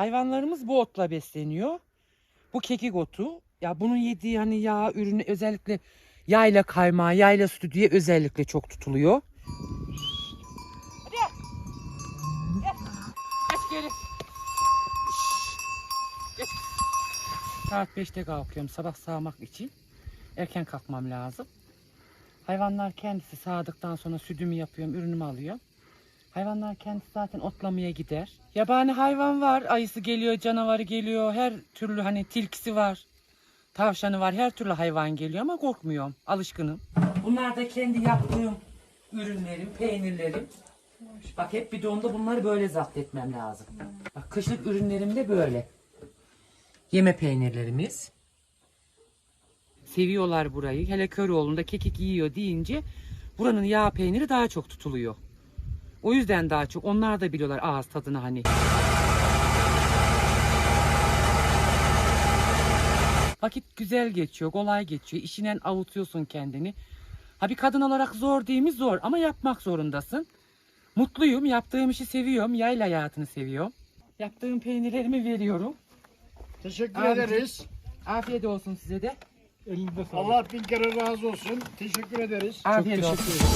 Hayvanlarımız bu otla besleniyor. Bu kekik otu. Ya bunun yediği hani yağ ürünü özellikle yayla kaymağı, yayla sütü diye özellikle çok tutuluyor. Hadi. Gel. Geç geri. Geç. Saat 5'te kalkıyorum sabah sağmak için. Erken kalkmam lazım. Hayvanlar kendisi sağdıktan sonra sütümü yapıyorum, ürünümü alıyorum. Hayvanlar kendisi zaten otlamaya gider. Yabani hayvan var. Ayısı geliyor, canavarı geliyor. Her türlü hani tilkisi var. Tavşanı var. Her türlü hayvan geliyor ama korkmuyorum. Alışkınım. Bunlar da kendi yaptığım ürünlerim, peynirlerim. Bak hep bidonda bunları böyle zapt etmem lazım. Bak kışlık ürünlerim de böyle. Yeme peynirlerimiz. Seviyorlar burayı. Hele Köroğlu'nda kekik yiyor deyince buranın yağ peyniri daha çok tutuluyor. O yüzden daha çok onlar da biliyorlar ağız tadını hani. Vakit güzel geçiyor, kolay geçiyor. İşinen avutuyorsun kendini. Ha bir kadın olarak zor değil mi? Zor ama yapmak zorundasın. Mutluyum, yaptığım işi seviyorum, yayla hayatını seviyorum. Yaptığım peynirlerimi veriyorum. Teşekkür Abi. ederiz. Afiyet olsun size de. Elinde sağlık. Allah bin kere razı olsun. Teşekkür ederiz. Afiyet olsun.